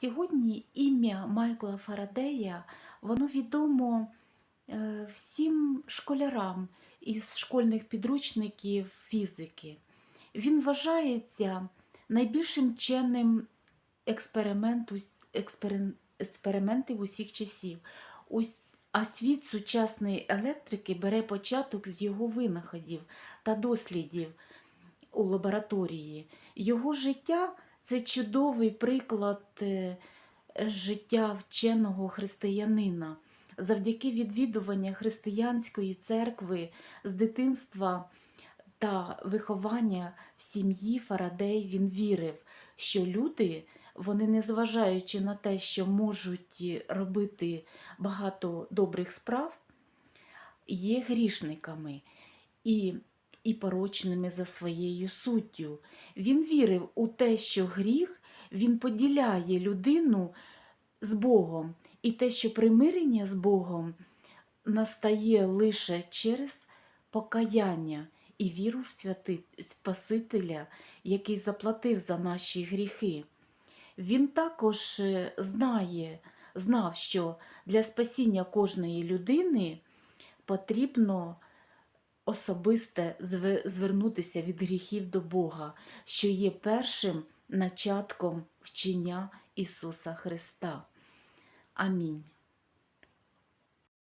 Сьогодні ім'я Майкла Фарадея воно відомо е, всім школярам із школьних підручників фізики. Він вважається найбільшим вченим експерименту, експериментів усіх часів. А світ сучасної електрики бере початок з його винаходів та дослідів у лабораторії. Його життя це чудовий приклад е, життя вченого християнина. Завдяки відвідування християнської церкви з дитинства та виховання в сім'ї Фарадей він вірив, що люди, вони, незважаючи на те, що можуть робити багато добрих справ, є грішниками і, і порочними за своєю суттю. Він вірив у те, що гріх він поділяє людину з Богом, і те, що примирення з Богом настає лише через покаяння і віру в святи... Спасителя, який заплатив за наші гріхи. Він також е, знає, знав, що для спасіння кожної людини потрібно особисте звернутися від гріхів до Бога, що є першим начатком вчення Ісуса Христа. Амінь.